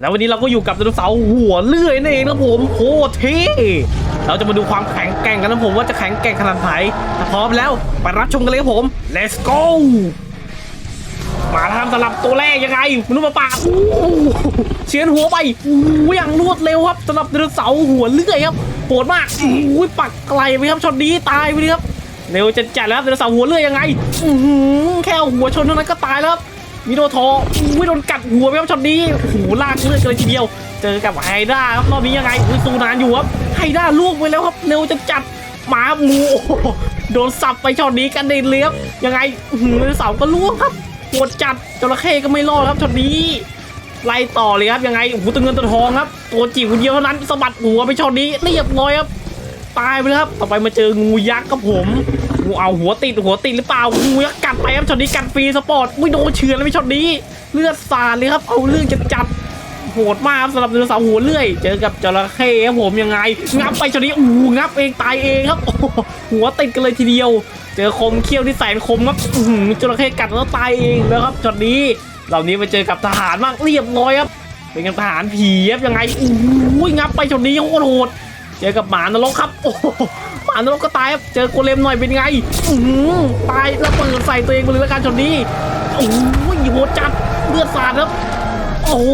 แล้ววันนี้เราก็อยู่กับไดโนเสาร์หัวเลื่อยนั่นเองนะผมโคตรเท่เราจะมาดูความแข็งแกร่งกันนะผมว่าจะแข็งแกร่งขนาดไหนถ้าพร้อมแล้วไปรับชมกันเลยครับผม let's go มาทำสลับตัวแรกยังไงมนุษย์มาป่าเฉียนหัวไปอู้อย่างรวดเร็วครับสำหรับไดโนเสาร์หัวเลื่อยครับโหดมากอู้ปักไกลไปครับช็อตนี้ตายไปเลยครับเร็วจะจัดแล้วไดโนเสาร์หัวเลื่อยยังไงแค่หัวชนเท่านั้นก็ตายแล้ว มิโดโทอุ้ยโดนกัดหัวไปครับช็อตนี้โอ้โหลากเลือดกันเลยทีเดียว เจอกับไฮด้าครับรอบนี้ยังไงอุ้ยสู้นานอยู่ครับไฮด้าลูกไปแล้วครับเร็วจะจัดหมาหมูโอ้โหโดนสับไปช็อตนี้กันเดนเลยครับยังไงหือเสาก็ล่วงครับปวดจัดจระเข้ก็ไม่รอดครับช็อตนี้ไล่ต่อเลยครับยังไงโอ้โหตัวเงินตัวทองครับ ตัวจิ๋วเดียวเท่านั้นสะบัดหัวไปช็อตนี้เรียบร้อยครับตายไปแล้วครับ ต่อไปมาเจองูยักษ์ครับผม งูเอาหัวติดหัวติดหรือเปล่างูยักกัดไปครับช็อตนี้กัดฟรีสปอร์ตอุ้ยโดนเฉือนแล้วไปช็อตนี้ เลือดสาดเลยครับเอาเรื่องจัดจัดโหดมากครับสำหรับไดโนสาร์หัวเลื่อย เจอกับจระเข้ครับผมยังไง งับไปช็อตนี้อู้งับเองตายเองครับหัวติดกันเลยทีเดียว เจอคมเขี้ยวที่แสนคมครับจระเข้กัดแล้วตายเองแล้วครับช็อตนี้เหล่านี้ไปเจอกับทหารมากเรียบร้อยครับเป็นกันทหารผีครับยังไงอู้ยงับไปช็อตนี้โคตรโหดเจอกับหมานรกครับ โอ้ หมานรกก็ตายครับเจอโกเลมหน่อยเป็นไงอือหือตายแล้วเปิดใส่ตัวเองไปเลยละกันช็อตนี้โอ้ยโหดจัดเลือดสาดครับโอ้โห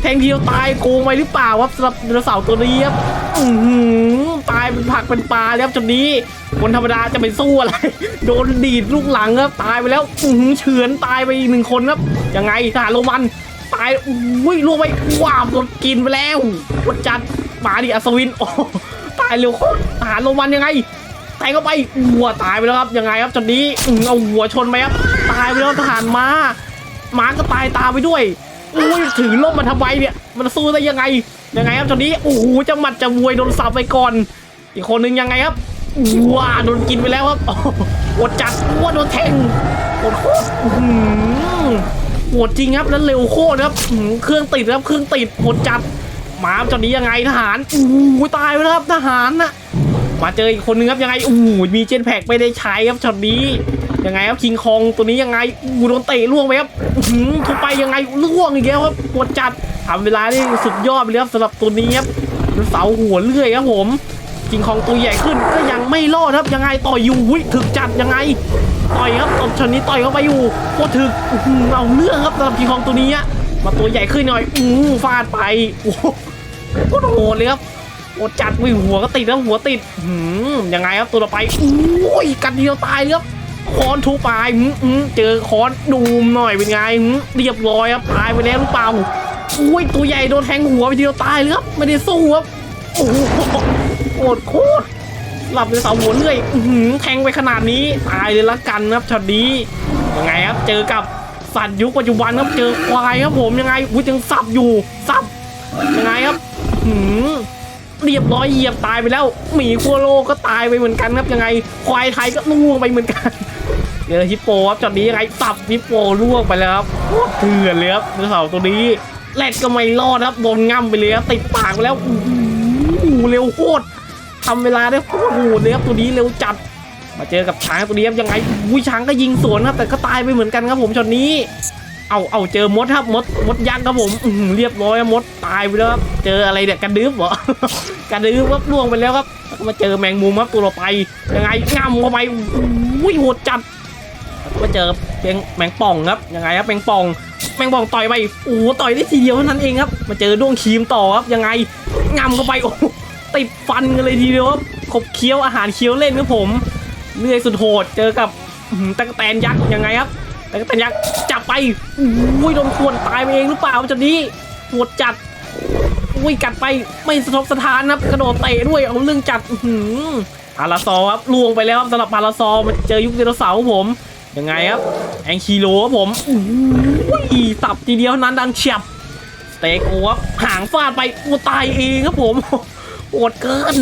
แทงเดียวตายโกงไปหรือเปล่าครับสำหรับไดโนเสาร์ตัวนี้ครับอือหือตายเป็นผักเป็นปลาแล้วครับจุดนี้คนธรรมดาจะไปสู้อะไร โดนดีดลูกหลังครับตายไปแล้วอือหือเฉือนตายไปอีกหนึ่งคนครับยังไงทหารโรมันตายอุ้ยล่วงไปว้าวโดนกินไปแล้วปวดจัดมาดิอัศวินโอ้ ตายเร็วโคตรทหารโรมันยังไงแทงเข้าไปวัวตายไปแล้วครับยังไงครับจุดนี้อือเอาหัวชนไปครับตายไปแล้วทหารม้าม้าก็ตายตามไปด้วยอุ้ยถือล่มมาทำไมเนี่ย มันสู้ได้ยังไงยังไงครับตอนนี้โอ้โหจะหมัดจะมวยโดนสับไปก่อน อีกคนนึงยังไงครับว้าโดนกินไปแล้วครับอดจัดว้าโดนแทงโหดโคตรอื้ออโหดจริงครับแล้วเร็วโคตรครับเครื่องติดครับเครื่องติดโหดจัด มาตอนนี้ยังไงทหารโอ้ตายไปแล้วครับทหารน่ะมาเจออีกคนนึงครับยังไงโอ้มีเจนแพ็กไม่ได้ใช้ครับช็อตนี้ยังไงครับคิงคองตัวนี้ยังไงอู้โดนเตะล่วงไปครับทุบไปยังไงล่วงอีกแล้วครับปวดจัดทำเวลาได้สุดยอดไปเลยครับสำหรับตัวนี้ครับเสาหัวเลื่อยครับผมคิงคองตัวใหญ่ขึ้นก็ยังไม่รอดครับยังไงต่อยอยู่ถึกจัดยังไงต่อยครับตบช็อตนี้ต่อยเข้าไปอยู่โคตรถึกเอาเรื่องครับสำหรับคิงคองตัวนี้มาตัวใหญ่ขึ้นหน่อยอู้ฟาดไปโอ้ โคตรโหดเลยครับโอ้จัดวิหัวก็ติดแล้วหัวติดหืมยังไงครับตัวต่อไปอุ้ยกันเดียวตายเลยครับคอนทูปลายหืมเจอคอนดูมหน่อยเป็นไงเรียบร้อยครับตายไปแล้วหรือเปล่าอุ้ยตัวใหญ่โดนแทงหัวไปเดียวตายเลยครับไม่ได้สู้ครับโอ้โหโคตรโคตรหลับในเสาหัวเลื่อยหือแทงไปขนาดนี้ตายเลยละกันครับช็อตนี้ยังไงครับเจอกับสัตว์ยุคปัจจุบันครับเจอควายครับผมยังไงอุ้ยยังสับอยู่สับ เรียบร้อยเหยียบตายไปแล้วหมีขั้วโลกก็ตายไปเหมือนกันครับยังไง ควายไทยก็ล่วงไปเหมือนกันเจอฮิปโปครับจอดนี้ยังไงสับฮิปโปล่วงไปแล้วครับโคตรเถื่อนเลยครับเนื้อเสาตัวนี้แรดก็ไม่รอดครับโดนง่ำไปเลยครับติดปากไปแล้วโอ้เร็วโคตรทำเวลาได้โคตรโหดเลยครับตัวนี้เร็วจัด มาเจอกับช้างตัวนี้ครับยังไงอุ้ยช้างก็ยิงสวนครับแต่ก็ตายไปเหมือนกันครับผมช็อตนี้ เอาเอาเจอมดครับมดมดยักษ์ครับผมอืเรียบร้อยมดตายไปแล้วครับเจออะไรเนี่ยกระดึ๊บเหรอกระดึ๊บครับล่วงไปแล้วครับมาเจอแมงมุมครับตัวต่อไปยังไงง่ำเข้าไปอุ้ยโหดจัดมาเจอแมงแมงป่องครับยังไงครับแมงป่อง แมงป่องต่อยไปโอ้โหต่อยได้ทีเดียวเท่านั้นเองครับมาเจอด้วงครีมต่อครับยังไงง่ำเข้าไปโอ้ติดฟันกันเลยทีเดียวครับขบเคี้ยวอาหารเคี้ยวเล่นครับผมเลื่อยสุดโหดเจอกับอื้อหือตะกแตนยักษ์ยังไงครับ แต่ก็แต่ยักษ์จับไปอุ้ยโดนควรตายไปเองหรือเปล่าจุดนี้โหดจัดอุ้ยกัดไปไม่สะทกสะท้านครับกระโดดเตะด้วยเอาเรื่องจัดอื้อหือพาราซอครับล่วงไปแล้วครับสำหรับพาราซอมันเจอยุคไดโนเสาร์ผมยังไงครับแองคีโลครับผมอุ้ยสับทีเดียวนั้นดังเฉียบสเต็กโอ้ครับหางฟาดไปอูตายเองครับผมโหดเกิน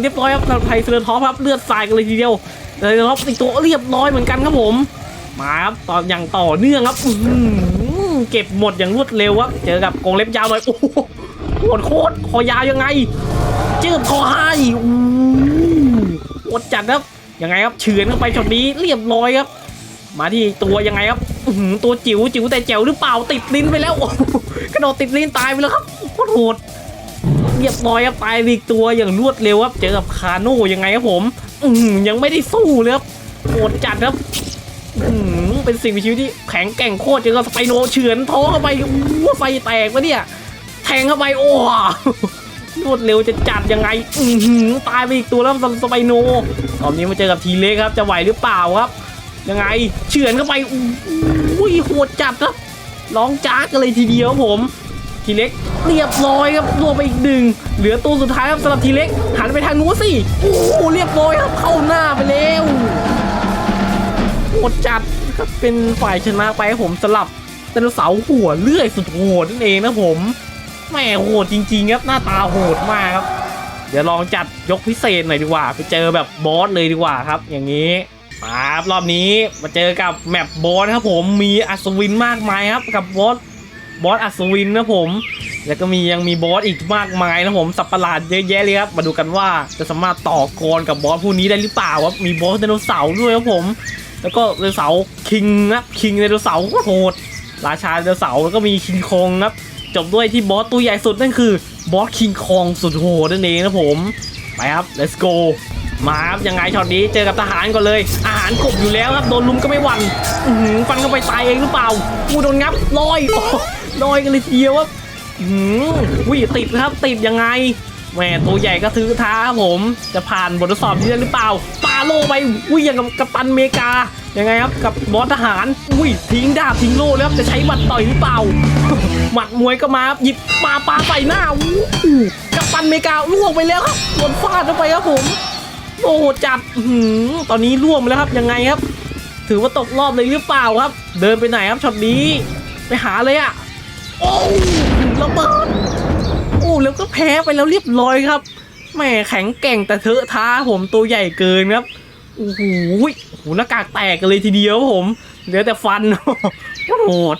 เรียบร้อยครับสำหรับไทยเซอร์ท็อปครับเลือดสายกันเลยทีเดียวเลยท็อปอีกตัวเรียบร้อยเหมือนกันครับผม มาครับต่ออย่างต่อเนื่องครับอืเก็บหมดอย่างรวดเร็วครับ เจอกับกรงเล็บยาวหน่อยโอ้โหโหดโคตรคอยาวยังไงจืบคอให้อู้โหดจัดครับยังไงครับเฉือนเข้าไปช็อตนี้เรียบร้อยครับ มาที่ตัวยังไงครับอืตัวจิ๋วจิ๋วแต่แจ๋วหรือเปล่าติดลิ้นไปแล้วกระโดดติดลิ้นตายไปแล้วครับโคตรโหดเรียบร้อยครับตายอีกตัวอย่างรวดเร็วครับเจอกับคาโน่ยังไงครับผม อืยังไม่ได้สู้เลยครับโหดจัดครับ เป็นสิ่งมีชีวิตที่แข็งแกร่งโคตรเจอกับสไปโนเฉือนท้องเข้าไปอู้ไฟแตกวะเนี่ย แทงเข้าไปโอ้รวดเร็วจะจัดยังไงอือหือตายไปอีกตัวแล้วสไปโนตอนนี้มาเจอกับทีเล็กครับ จะไหวหรือเปล่าครับ ยังไงเฉือนเข้าไปอุ้ยโหดจัดครับร้องจ้ากันเลยทีเดียวครับผม ทีเล็กเรียบร้อยครับรวมไปอีกหนึ่งเหลือตัวสุดท้ายครับสำหรับทีเล็กหันไปทางนู้นสิโอ้เรียบร้อยครับเข้าหน้าไปแล้ว ดจัดก็เป็นฝ่ายชนะไปผมสลับไดโนเสาร์หัวเลื่อยสุดโหดนั่นเองนะผมแหม่โหดจริงๆครับหน้าตาโหดมากครับ เดี๋ยวลองจัดยกพิเศษหน่อยดีกว่า ไปเจอแบบบอสเลยดีกว่าครับ อย่างนี้มาครับรอบนี้มาเจอกับแมปบอสครับผมมีอัศวินมากมายครับ กับบอสบอสอัศวินนะผม แล้วก็มียังมีบอสอีกมากมายนะผมสับประหลาดเยอะแยะเลยครับมาดูกันว่าจะสามารถต่อกรกับบอสพวกนี้ได้หรือเปล่าครับมีบอสไดโนเสาร์ด้วยครับผม แล้วก็ไดโนเสาร์คิงนะคิงไดโนเสาร์ก็โหดราชาไดโนเสาร์แล้วก็มีคิงคองครับจบด้วยที่บอสตัวใหญ่สุดนั่นคือบอสคิงคองสุดโหดนั่นเองนะผมไปครับ let's go มาครับยังไงช็อตนี้เจอกับทหารก่อนเลย อาหารกบอยู่แล้วครับโดนลุมก็ไม่หวั่นฟันเข้าไปตายเองหรือเปล่ากูโดนงับลอยลอยกันเลยเดียวครับอื้อหือวิติดนะครับติดยังไง แหมตัวใหญ่ก็ถือท้าครับผมจะผ่านบททดสอบนี้ได้หรือเปล่าปาโลไปอุ้ยอย่างกับกัปตันเมกายังไงครับกับบอสทหารอุ้ยทิ้งดาบทิ้งโล่แล้วจะใช้หมัดต่อยหรือเปล่าหมัดมวยก็มาครับหยิบปาปาใส่หน้าอู้กัปตันเมกาล่วงไปแล้วครับโดนฟาดเข้าไปครับผมโอ้โหจัดหือตอนนี้ล่วงไปแล้วครับยังไงครับ ถือว่าตกรอบเลยหรือเปล่าครับ เดินไปไหนครับช็อตนี้ ไปหาเลยอะโอ้ระเบิดโอ้ แล้วก็แพ้ไปแล้วเรียบร้อยครับแม่แข็งแกร่งแต่เถอะท้าผมตัวใหญ่เกินครับโอ้โหหูหน้ากากแตกกันเลยทีเดียวผมเหลือแต่ฟันโคตรโหด